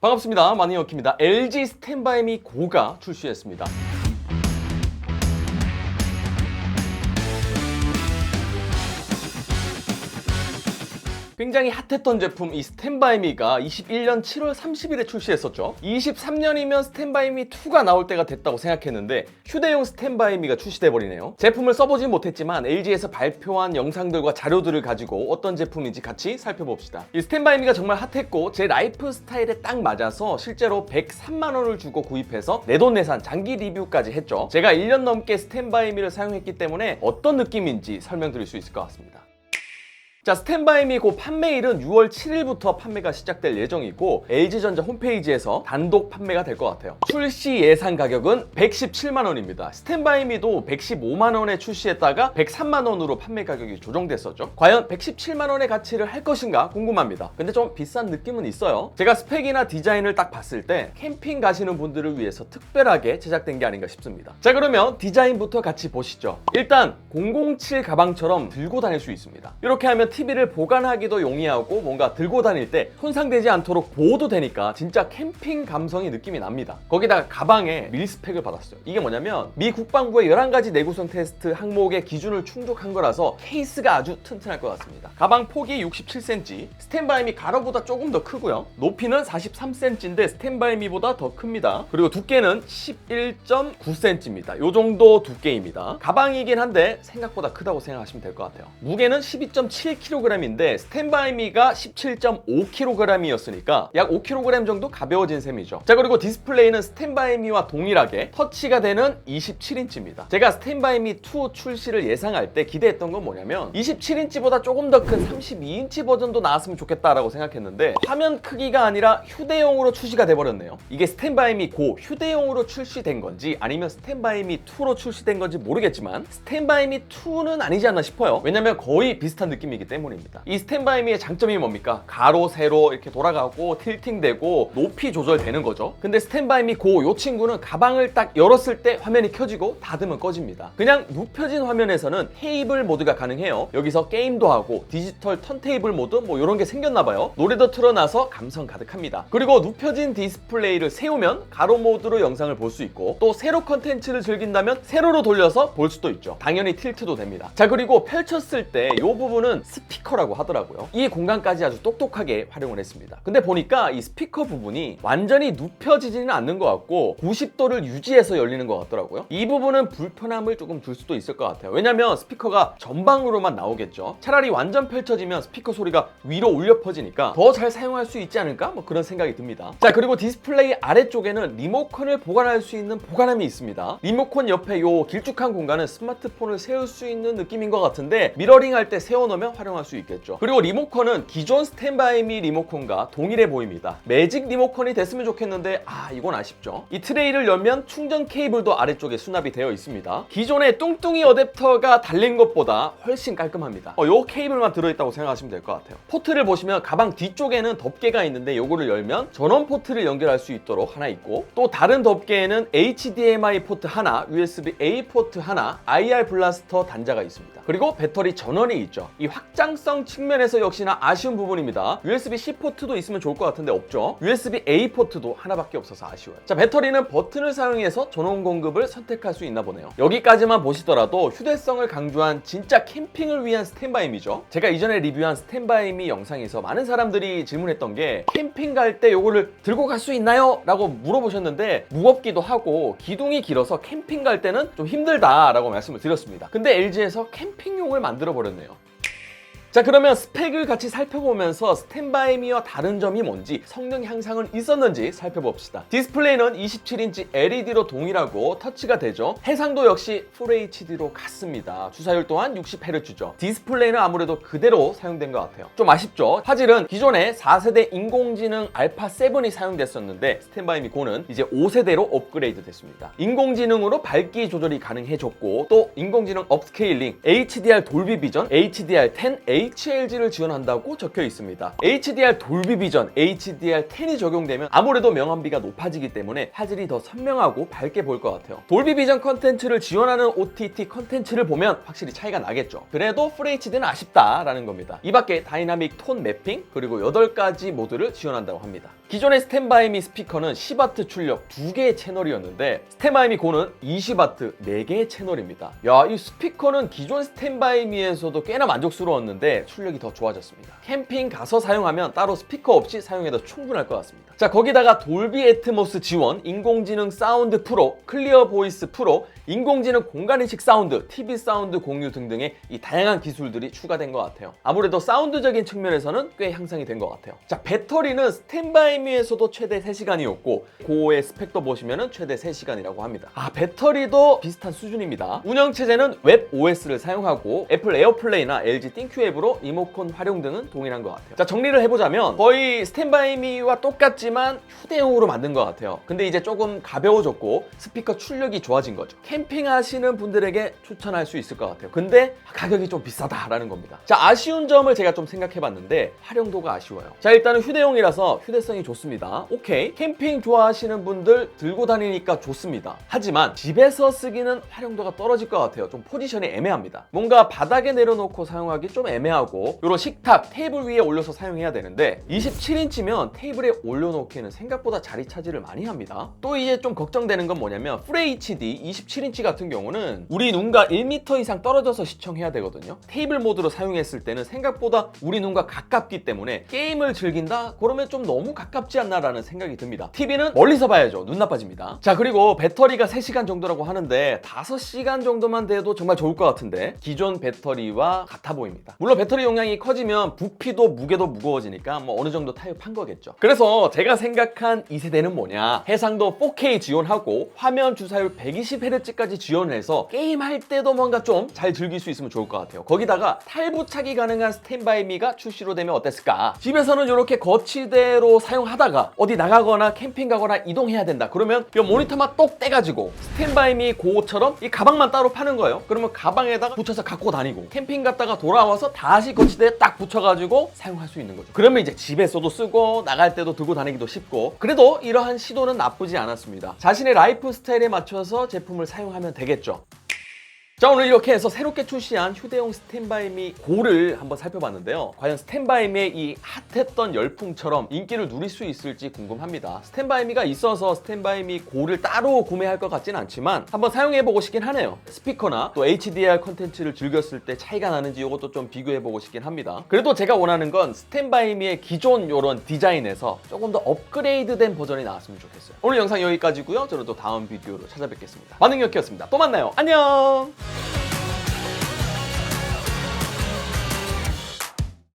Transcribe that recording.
반갑습니다. 마니어키입니다. LG 스탠바이미 고가 출시했습니다. 굉장히 핫했던 제품 이 스탠바이미가 21년 7월 30일에 출시했었죠. 23년이면 스탠바이미 2가 나올 때가 됐다고 생각했는데 휴대용 스탠바이미가 출시돼 버리네요. 제품을 써보진 못했지만 LG에서 발표한 영상들과 자료들을 가지고 어떤 제품인지 같이 살펴봅시다. 이 스탠바이미가 정말 핫했고 제 라이프 스타일에 딱 맞아서 실제로 103만 원을 주고 구입해서 내돈내산 장기 리뷰까지 했죠. 제가 1년 넘게 스탠바이미를 사용했기 때문에 어떤 느낌인지 설명드릴 수 있을 것 같습니다. 자, 스탠바이미 고 판매일은 6월 7일부터 판매가 시작될 예정이고 LG전자 홈페이지에서 단독 판매가 될 것 같아요. 출시 예상 가격은 117만 원입니다. 스탠바이미도 115만 원에 출시했다가 103만 원으로 판매 가격이 조정됐었죠. 과연 117만 원의 가치를 할 것인가 궁금합니다. 근데 좀 비싼 느낌은 있어요. 제가 스펙이나 디자인을 딱 봤을 때 캠핑 가시는 분들을 위해서 특별하게 제작된 게 아닌가 싶습니다. 자, 그러면 디자인부터 같이 보시죠. 일단 007 가방처럼 들고 다닐 수 있습니다. 이렇게 하면 TV를 보관하기도 용이하고 뭔가 들고 다닐 때 손상되지 않도록 보호도 되니까 진짜 캠핑 감성이 느낌이 납니다. 거기다가 가방에 밀스펙을 받았어요. 이게 뭐냐면 미 국방부의 11가지 내구성 테스트 항목의 기준을 충족한 거라서 케이스가 아주 튼튼할 것 같습니다. 가방 폭이 67cm, 스탠바이미 가로보다 조금 더 크고요. 높이는 43cm인데 스탠바이미보다 더 큽니다. 그리고 두께는 11.9cm입니다. 요 정도 두께입니다. 가방이긴 한데 생각보다 크다고 생각하시면 될 것 같아요. 무게는 12.7kg 인데 스탠바이미가 17.5kg이었으니까 약 5kg 정도 가벼워진 셈이죠. 자 그리고 디스플레이는 스탠바이미와 동일하게 터치가 되는 27인치입니다. 제가 스탠바이미 2 출시를 예상할 때 기대했던 건 뭐냐면 27인치보다 조금 더 큰 32인치 버전도 나왔으면 좋겠다라고 생각했는데 화면 크기가 아니라 휴대용으로 출시가 돼버렸네요. 이게 스탠바이미 고 휴대용으로 출시된 건지 아니면 스탠바이미 2로 출시된 건지 모르겠지만 스탠바이미 2는 아니지 않나 싶어요. 왜냐면 거의 비슷한 느낌이기 때문입니다. 이 스탠바이미의 장점이 뭡니까? 가로, 세로 이렇게 돌아가고 틸팅되고 높이 조절되는 거죠. 근데 스탠바이미 고 요 친구는 가방을 딱 열었을 때 화면이 켜지고 닫으면 꺼집니다. 그냥 눕혀진 화면에서는 테이블 모드가 가능해요. 여기서 게임도 하고 디지털 턴테이블 모드 뭐 이런 게 생겼나 봐요. 노래도 틀어놔서 감성 가득합니다. 그리고 눕혀진 디스플레이를 세우면 가로 모드로 영상을 볼 수 있고 또 세로 컨텐츠를 즐긴다면 세로로 돌려서 볼 수도 있죠. 당연히 틸트도 됩니다. 자 그리고 펼쳤을 때 이 부분은 스피커라고 하더라고요. 이 공간까지 아주 똑똑하게 활용을 했습니다. 근데 보니까 이 스피커 부분이 완전히 눕혀지지는 않는 것 같고 90도를 유지해서 열리는 것 같더라고요. 이 부분은 불편함을 조금 줄 수도 있을 것 같아요. 왜냐면 스피커가 전방으로만 나오겠죠. 차라리 완전 펼쳐지면 스피커 소리가 위로 울려 퍼지니까 더 잘 사용할 수 있지 않을까? 뭐 그런 생각이 듭니다. 자 그리고 디스플레이 아래쪽에는 리모컨을 보관할 수 있는 보관함이 있습니다. 리모컨 옆에 요 길쭉한 공간은 스마트폰을 세울 수 있는 느낌인 것 같은데 미러링 할 때 세워놓으면 활용 할 수 있겠죠. 그리고 리모컨은 기존 스탠바이미 리모컨과 동일해 보입니다. 매직 리모컨이 됐으면 좋겠는데 아 이건 아쉽죠. 이 트레이를 열면 충전 케이블도 아래쪽에 수납이 되어 있습니다. 기존의 뚱뚱이 어댑터가 달린 것보다 훨씬 깔끔합니다. 어, 요 케이블만 들어있다고 생각하시면 될 것 같아요. 포트를 보시면 가방 뒤쪽에는 덮개가 있는데 요거를 열면 전원 포트를 연결할 수 있도록 하나 있고 또 다른 덮개에는 HDMI 포트 하나, USB-A 포트 하나, IR 블라스터 단자가 있습니다. 그리고 배터리 전원이 있죠. 이 확장성 측면에서 역시나 아쉬운 부분입니다. USB-C 포트도 있으면 좋을 것 같은데 없죠. USB-A 포트도 하나밖에 없어서 아쉬워요. 자, 배터리는 버튼을 사용해서 전원 공급을 선택할 수 있나 보네요. 여기까지만 보시더라도 휴대성을 강조한 진짜 캠핑을 위한 스탠바임이죠. 제가 이전에 리뷰한 스탠바임이 영상에서 많은 사람들이 질문했던 게 캠핑 갈 때 요거를 들고 갈 수 있나요? 라고 물어보셨는데 무겁기도 하고 기둥이 길어서 캠핑 갈 때는 좀 힘들다라고 말씀을 드렸습니다. 근데 LG에서 캠핑용을 만들어 버렸네요. 자 그러면 스펙을 같이 살펴보면서 스탠바이미와 다른 점이 뭔지 성능 향상은 있었는지 살펴봅시다. 디스플레이는 27인치 LED로 동일하고 터치가 되죠? 해상도 역시 FHD로 같습니다. 주사율 또한 60Hz죠. 디스플레이는 아무래도 그대로 사용된 것 같아요. 좀 아쉽죠? 화질은 기존에 4세대 인공지능 알파 7이 사용됐었는데 스탠바이미 고는 이제 5세대로 업그레이드 됐습니다. 인공지능으로 밝기 조절이 가능해졌고 또 인공지능 업스케일링 HDR 돌비 비전, HDR10, HLG를 지원한다고 적혀 있습니다. HDR 돌비 비전, HDR10이 적용되면 아무래도 명암비가 높아지기 때문에 화질이 더 선명하고 밝게 보일 것 같아요. 돌비 비전 컨텐츠를 지원하는 OTT 컨텐츠를 보면 확실히 차이가 나겠죠. 그래도 FHD는 아쉽다라는 겁니다. 이 밖에 다이나믹 톤 매핑 그리고 8가지 모드를 지원한다고 합니다. 기존의 스탠바이미 스피커는 10W 출력 2개의 채널이었는데 스탠바이미 고는 20W 4개의 채널입니다. 야, 이 스피커는 기존 스탠바이미에서도 꽤나 만족스러웠는데 출력이 더 좋아졌습니다. 캠핑 가서 사용하면 따로 스피커 없이 사용해도 충분할 것 같습니다. 자, 거기다가 돌비 애트모스 지원, 인공지능 사운드 프로, 클리어 보이스 프로, 인공지능 공간인식 사운드, TV 사운드 공유 등등의 이 다양한 기술들이 추가된 것 같아요. 아무래도 사운드적인 측면에서는 꽤 향상이 된 것 같아요. 자, 배터리는 스탠바이미에서도 최대 3시간이었고 고의 스펙도 보시면 최대 3시간이라고 합니다. 아, 배터리도 비슷한 수준입니다. 운영 체제는 웹 OS를 사용하고 애플 에어플레이나 LG 띵큐 앱 으로 리모컨 활용 등은 동일한 것 같아요. 자, 정리를 해보자면 거의 스탠바이미와 똑같지만 휴대용으로 만든 것 같아요. 근데 이제 조금 가벼워졌고 스피커 출력이 좋아진 거죠. 캠핑하시는 분들에게 추천할 수 있을 것 같아요. 근데 가격이 좀 비싸다라는 겁니다. 자, 아쉬운 점을 제가 좀 생각해봤는데 활용도가 아쉬워요. 자, 일단은 휴대용이라서 휴대성이 좋습니다. 오케이. 캠핑 좋아하시는 분들 들고 다니니까 좋습니다. 하지만 집에서 쓰기는 활용도가 떨어질 것 같아요. 좀 포지션이 애매합니다. 뭔가 바닥에 내려놓고 사용하기 좀 애매 하고 이런 식탁, 테이블 위에 올려서 사용해야 되는데 27인치면 테이블에 올려놓기에는 생각보다 자리 차지를 많이 합니다. 또 이제 좀 걱정되는 건 뭐냐면 FHD 27인치 같은 경우는 우리 눈과 1m 이상 떨어져서 시청해야 되거든요. 테이블 모드로 사용했을 때는 생각보다 우리 눈과 가깝기 때문에 게임을 즐긴다? 그러면 좀 너무 가깝지 않나라는 생각이 듭니다. TV는 멀리서 봐야죠. 눈 나빠집니다. 자, 그리고 배터리가 3시간 정도라고 하는데 5시간 정도만 돼도 정말 좋을 것 같은데 기존 배터리와 같아 보입니다. 물론 배터리 용량이 커지면 부피도 무게도 무거워지니까 뭐 어느 정도 타협한 거겠죠. 그래서 제가 생각한 이 세대는 뭐냐? 해상도 4K 지원하고 화면 주사율 120Hz까지 지원해서 게임할 때도 뭔가 좀 잘 즐길 수 있으면 좋을 것 같아요. 거기다가 탈부착이 가능한 스탠바이미가 출시로 되면 어땠을까? 집에서는 이렇게 거치대로 사용하다가 어디 나가거나 캠핑 가거나 이동해야 된다. 그러면 이 모니터만 똑 떼가지고 스탠바이미 고처럼 이 가방만 따로 파는 거예요. 그러면 가방에다가 붙여서 갖고 다니고 캠핑 갔다가 돌아와서 다시 거치대에 딱 붙여가지고 사용할 수 있는 거죠. 그러면 이제 집에서도 쓰고 나갈 때도 들고 다니기도 쉽고 그래도 이러한 시도는 나쁘지 않았습니다. 자신의 라이프 스타일에 맞춰서 제품을 사용하면 되겠죠. 자 오늘 이렇게 해서 새롭게 출시한 휴대용 스탠바이미 고를 한번 살펴봤는데요. 과연 스탠바이미의 이 핫했던 열풍처럼 인기를 누릴 수 있을지 궁금합니다. 스탠바이미가 있어서 스탠바이미 고를 따로 구매할 것 같진 않지만 한번 사용해보고 싶긴 하네요. 스피커나 또 HDR 컨텐츠를 즐겼을 때 차이가 나는지 이것도 좀 비교해보고 싶긴 합니다. 그래도 제가 원하는 건 스탠바이미의 기존 이런 디자인에서 조금 더 업그레이드된 버전이 나왔으면 좋겠어요. 오늘 영상 여기까지고요. 저는 또 다음 비디오로 찾아뵙겠습니다. 만능역이었습니다. 또 만나요. 안녕! Yeah.